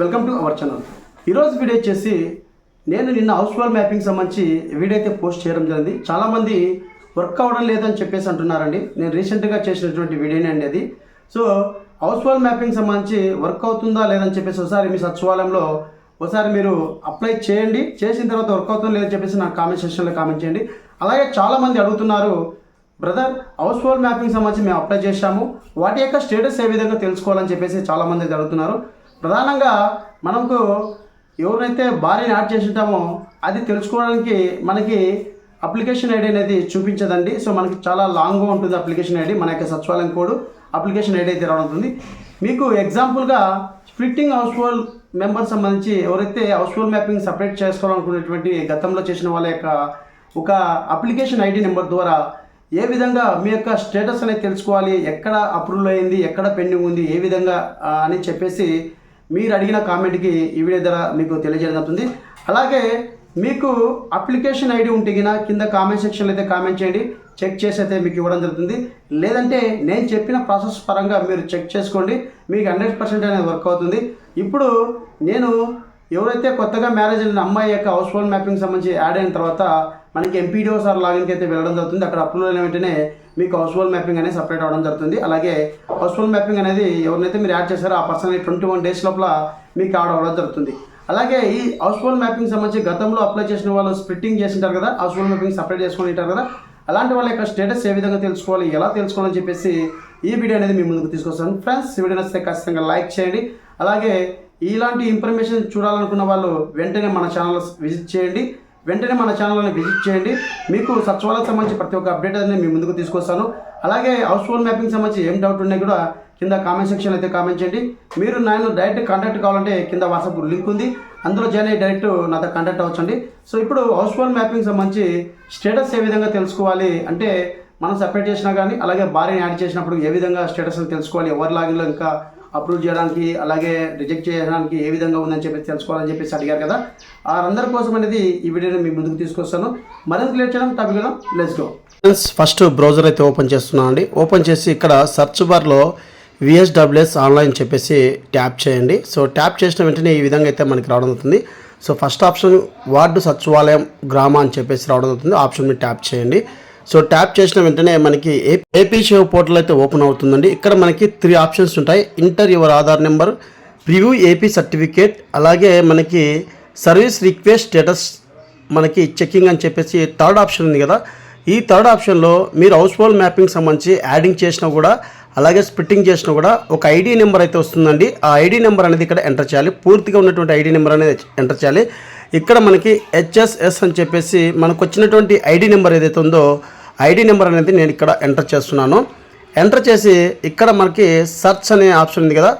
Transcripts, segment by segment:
Welcome to our channel ఈరోజు video వచ్చేసి నేను నిన్న హౌస్ వాల్ మ్యాపింగ్ సంబంధించి వీడియో అయితే పోస్ట్ చేయడం జరిగింది. చాలామంది వర్క్ అవ్వడం లేదని చెప్పేసి అంటున్నారండి. నేను రీసెంట్గా చేసినటువంటి వీడియోనే అండి అది. సో హౌస్ వాల్ మ్యాపింగ్ సంబంధించి వర్క్ అవుతుందా లేదని చెప్పేసి ఒకసారి మీ సచివాలయంలో ఒకసారి మీరు అప్లై చేయండి. చేసిన తర్వాత వర్క్ అవుతుందో లేదని చెప్పేసి నాకు కామెంట్ సెక్షన్లో కామెంట్ చేయండి. అలాగే చాలామంది అడుగుతున్నారు బ్రదర్ హౌస్ హోల్డ్ మ్యాపింగ్ సంబంధించి మేము అప్లై చేశాము. వాటి యొక్క స్టేటస్ ఏ విధంగా తెలుసుకోవాలని చెప్పేసి చాలామంది అడుగుతున్నారు. ప్రధానంగా మనకు ఎవరినైతే భార్యని యాడ్ చేసి ఉంటామో అది తెలుసుకోవడానికి మనకి అప్లికేషన్ ఐడి అనేది చూపించదండి. సో మనకి చాలా లాంగ్గా ఉంటుంది అప్లికేషన్ ఐడి. మన యొక్క సచివాలయం కోడ్ అప్లికేషన్ ఐడి అయితే రావడం ఉంటుంది. మీకు ఎగ్జాంపుల్గా స్ప్లిట్టింగ్ హౌస్ హోల్డ్ మెంబర్ సంబంధించి ఎవరైతే హౌస్ హోల్డ్ మ్యాపింగ్ సపరేట్ చేసుకోవాలనుకునేటువంటి గతంలో చేసిన వాళ్ళ యొక్క ఒక అప్లికేషన్ ఐడి నెంబర్ ద్వారా ఏ విధంగా మీ యొక్క స్టేటస్ అనేది తెలుసుకోవాలి ఎక్కడ అప్రూవల్ అయింది ఎక్కడ పెండింగ్ ఉంది ఏ విధంగా అని చెప్పేసి మీరు అడిగిన కామెంట్కి ఈ వీడియో ద్వారా మీకు తెలియజేయడం జరుగుతుంది. అలాగే మీకు అప్లికేషన్ ఐడి ఉంటే కింద కామెంట్ సెక్షన్లో అయితే కామెంట్ చేయండి. చెక్ చేసి అయితే మీకు ఇవ్వడం జరుగుతుంది. లేదంటే నేను చెప్పిన ప్రాసెస్ పరంగా మీరు చెక్ చేసుకోండి. మీకు హండ్రెడ్ పర్సెంట్ అనేది వర్క్ అవుతుంది. ఇప్పుడు నేను ఎవరైతే కొత్తగా మ్యారేజ్ అయిన అమ్మాయి యొక్క హౌస్ హోల్డ్ మ్యాపింగ్ సంబంధించి యాడ్ అయిన తర్వాత మనకి ఎంపీడీఓ సార్ లాగిన్కి అయితే వెళ్ళడం జరుగుతుంది. అక్కడ అప్రూవల్ అయిన వెంటనే మీకు హౌస్ హోల్డ్ మ్యాపింగ్ అనేది సపరేట్ అవడం జరుగుతుంది. అలాగే హౌస్ హోల్డ్ మ్యాపింగ్ అనేది ఎవరినైతే మీరు యాడ్ చేశారో ఆ పర్సన్ ట్వంటీ వన్ డేస్ లోపల మీకు యాడ్ అవ్వడం జరుగుతుంది. అలాగే ఈ హౌస్ హోల్డ్ మ్యాపింగ్ సంబంధించి గతంలో అప్లై చేసిన వాళ్ళు స్ప్లిట్టింగ్ చేసింటారు కదా హౌస్ హోల్డ్ మ్యాపింగ్ సపరేట్ చేసుకుని ఉంటారు కదా అలాంటి వాళ్ళ యొక్క స్టేటస్ ఏ విధంగా తెలుసుకోవాలి ఎలా తెలుసుకోవాలని చెప్పేసి ఈ వీడియో అనేది మీ ముందుకు తీసుకొస్తాను. ఫ్రెండ్స్ వీడియో నచ్చితే ఖచ్చితంగా లైక్ చేయండి. అలాగే ఇలాంటి ఇన్ఫర్మేషన్ చూడాలనుకున్న వాళ్ళు వెంటనే మన ఛానల్ విజిట్ చేయండి. వెంటనే మన ఛానల్ని విజిట్ చేయండి. మీకు సచివాలయం సంబంధించి ప్రతి ఒక్క అప్డేట్ అనేది మీ ముందుకు తీసుకొస్తాను. అలాగే హౌస్ ఫోన్ మ్యాపింగ్ సంబంధించి ఏం డౌట్ ఉన్నాయి కూడా కింద కామెంట్ సెక్షన్ అయితే కామెంట్ చేయండి. మీరు నేను డైరెక్ట్ కాంటాక్ట్ కావాలంటే కింద వాట్సాప్ లింక్ ఉంది. అందులో జాయిన్ అయ్యి డైరెక్ట్ నాతో కాంటాక్ట్ అవ్వచ్చండి. సో ఇప్పుడు హౌస్ ఫోన్ మ్యాపింగ్ సంబంధించి స్టేటస్ ఏ విధంగా తెలుసుకోవాలి అంటే మనం సపరేట్ చేసినా కానీ అలాగే భార్యని యాడ్ చేసినప్పుడు ఏ విధంగా స్టేటస్ తెలుసుకోవాలి ఎవరి లాగిన్లో ఇంకా అప్రూవ్ చేయడానికి అలాగే రిజెక్ట్ చేయడానికి ఏ విధంగా ఉందని చెప్పి తెలుసుకోవాలని చెప్పేసి అడిగారు కదా. వారందరి కోసం అనేది ఈ వీడియోని మీ ముందుకు తీసుకొస్తాను. మరింత లేట్ చేయడం topic let's go first browser అయితే ఓపెన్ చేస్తున్నాను అండి ఓపెన్ చేసి ఇక్కడ సర్చ్ బార్లో విఎస్డబ్ల్యూఎస్ ఆన్లైన్ చెప్పేసి ట్యాప్ చేయండి. సో ట్యాప్ చేసిన వెంటనే ఈ విధంగా అయితే మనకి రావడం అవుతుంది సో ఫస్ట్ ఆప్షన్ వార్డు సచివాలయం గ్రామ అని చెప్పేసి రావడం అవుతుంది ఆప్షన్ని ట్యాప్ చేయండి. సో ట్యాప్ చేసిన వెంటనే మనకి ఏ- ఏపీ సేవ్ పోర్టల్ అయితే ఓపెన్ అవుతుందండి. ఇక్కడ మనకి త్రీ ఆప్షన్స్ ఉంటాయి. Enter your Aadhaar number review AP certificate అలాగే మనకి సర్వీస్ రిక్వెస్ట్ స్టేటస్ మనకి చెకింగ్ అని చెప్పేసి థర్డ్ ఆప్షన్ ఉంది కదా. ఈ థర్డ్ ఆప్షన్లో మీరు హౌస్ హోల్డ్ మ్యాపింగ్ సంబంధించి యాడింగ్ చేసినా కూడా అలాగే స్ప్లిట్టింగ్ చేసినా కూడా ఒక ఐడి నెంబర్ అయితే వస్తుందండి. ఆ ఐడి నెంబర్ అనేది ఇక్కడ ఎంటర్ చేయాలి. పూర్తిగా ఉన్నటువంటి ఐడి నెంబర్ అనేది ఎంటర్ చేయాలి. ఇక్కడ మనకి హెచ్ఎస్ఎస్ అని చెప్పేసి మనకు వచ్చినటువంటి ఐడి నెంబర్ ఏదైతే ఉందో ఐడి నెంబర్ అనేది నేను ఇక్కడ ఎంటర్ చేస్తున్నాను. ఎంటర్ చేసి ఇక్కడ మనకి సర్చ్ అనే ఆప్షన్ ఉంది కదా.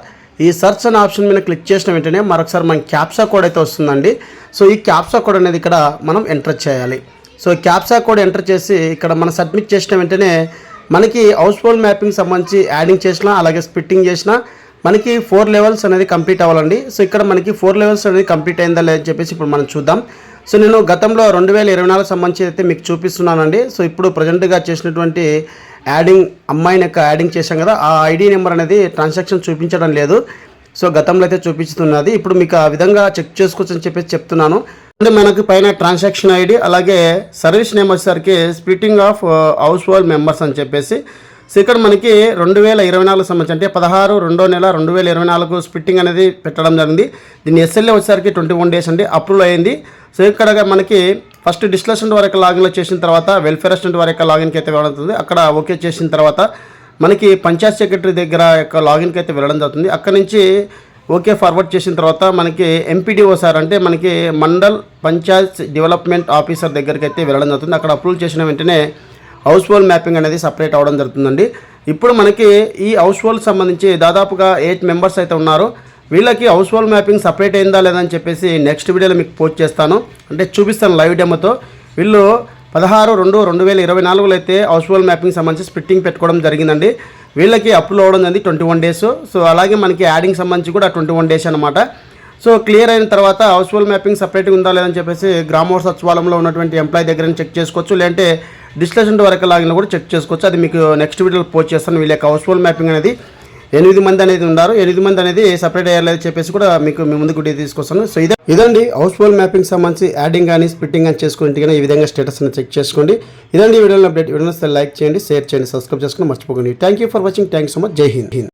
ఈ సర్చ్ అనే ఆప్షన్ మీద క్లిక్ చేసిన వెంటనే మరొకసారి మనకి క్యాప్సా కోడ్ అయితే వస్తుందండి. సో ఈ క్యాప్సా కోడ్ అనేది ఇక్కడ మనం ఎంటర్ చేయాలి. సో క్యాప్సా కోడ్ ఎంటర్ చేసి ఇక్కడ మనం సబ్మిట్ చేసిన వెంటనే మనకి హౌస్ హోల్డ్ మ్యాపింగ్ సంబంధించి యాడింగ్ చేసినా అలాగే స్పిట్టింగ్ చేసినా మనకి ఫోర్ లెవెల్స్ అనేది కంప్లీట్ అవ్వాలండి. సో ఇక్కడ మనకి ఫోర్ లెవెల్స్ అనేది కంప్లీట్ అయిందా లేదని చెప్పేసి ఇప్పుడు మనం చూద్దాం. సో నేను గతంలో రెండు వేల ఇరవై నాలుగు సంబంధించి అయితే మీకు చూపిస్తున్నానండి. సో ఇప్పుడు ప్రజెంట్గా చేసినటువంటి యాడింగ్ అమ్మాయిని యొక్క యాడింగ్ చేశాం కదా ఆ ఐడి నెంబర్ అనేది ట్రాన్సాక్షన్ చూపించడం లేదు. సో గతంలో అయితే చూపిస్తున్నది. ఇప్పుడు మీకు ఆ విధంగా చెక్ చేసుకోవచ్చు అని చెప్పేసి చెప్తున్నాను. అంటే మనకి పైన ట్రాన్సాక్షన్ ఐడి అలాగే సర్వీస్ నేమ్ వచ్చేసరికి splitting of household members అని చెప్పేసి సో ఇక్కడ మనకి రెండు వేల ఇరవై నాలుగు సంబంధించి అంటే పదహారు రెండో నెల రెండు వేల ఇరవై నాలుగు స్పిట్టింగ్ అనేది పెట్టడం జరిగింది. దీన్ని ఎస్ఎల్ఏ వచ్చేసరికి ట్వంటీ వన్ డేస్ అండి అప్రూవ్ అయింది. సో ఇక్కడ మనకి ఫస్ట్ డిస్లషన్ వరకు లాగిన్లో చేసిన తర్వాత వెల్ఫేర్ అసిస్టెంట్ వరకు లాగిన్కి అయితే వెళ్ళడం జరుగుతుంది. అక్కడ ఓకే చేసిన తర్వాత మనకి పంచాయత్ సెక్రటరీ దగ్గర యొక్క లాగిన్కి అయితే వెళ్ళడం జరుగుతుంది. అక్కడ నుంచి ఓకే ఫార్వర్డ్ చేసిన తర్వాత మనకి ఎంపీడీఓ సార్ అంటే మనకి మండల్ పంచాయత్ డెవలప్మెంట్ ఆఫీసర్ దగ్గరికి అయితే వెళ్ళడం జరుగుతుంది. అక్కడ అప్రూవ్ చేసిన వెంటనే హౌస్ హోల్ మ్యాపింగ్ అనేది సపరేట్ అవడం జరుగుతుందండి. ఇప్పుడు మనకి ఈ హౌస్ హోల్డ్ సంబంధించి దాదాపుగా ఎయిట్ మెంబర్స్ అయితే ఉన్నారు. వీళ్ళకి హౌస్ హోల్ మ్యాపింగ్ సపరేట్ అయిందా లేదని చెప్పేసి నెక్స్ట్ వీడియోలో మీకు పోస్ట్ చేస్తాను. అంటే చూపిస్తాను లైవ్ డెమోతో. వీళ్ళు పదహారు రెండు రెండు వేల ఇరవై నాలుగులో అయితే హౌస్ హోల్ మ్యాపింగ్ సంబంధించి స్ప్లిట్టింగ్ పెట్టుకోవడం జరిగిందండి. వీళ్ళకి అప్రూవ్ అవ్వడం జరిగింది ట్వంటీ వన్ డేస్. సో అలాగే మనకి యాడింగ్ సంబంధించి కూడా ట్వంటీ వన్ డేస్ అనమాట సో క్లియర్ అయిన తర్వాత హౌస్ హోల్ మ్యాపింగ్ సపరేట్గా ఉందా లేదని చెప్పేసి గ్రామోర్ సచివాలయంలో ఉన్నటువంటి ఎంప్లాయీ దగ్గర చెక్ చేసుకోవచ్చు. లేదంటే డిస్టిలేషన్ వరకు లాగిన కూడా చెక్ చేసుకోవచ్చు. అది మీకు నెక్స్ట్ వీడియోలో పోస్ట్ చేస్తాను. వీళ్ళ యొక్క హౌస్ హోల్డ్ మ్యాపింగ్ అనేది ఎనిమిది మంది అనేది ఉన్నారు. ఎనిమిది మంది అనేది సపరేట్ అయ్యారు చెప్పేసి కూడా మీకు మీ ముందుకు తీసుకొస్తాను. సో ఇదే ఇదండి హౌస్ హోల్ మ్యాపింగ్ సంబంధించి యాడింగ్ కానీ స్ప్లిట్టింగ్ కానీ చేసుకుంటే కానీ ఈ విధంగా స్టేటస్ చెక్ చేసుకోండి. ఇదండి వీడియోలో అప్డేట్ వీడియోస్ లైక్ చేయండి షేర్ చేయండి సబ్స్క్రైబ్ చేసుకుని మర్చిపోకండి. Thank you for watching thank so much జై హింద్ హింద్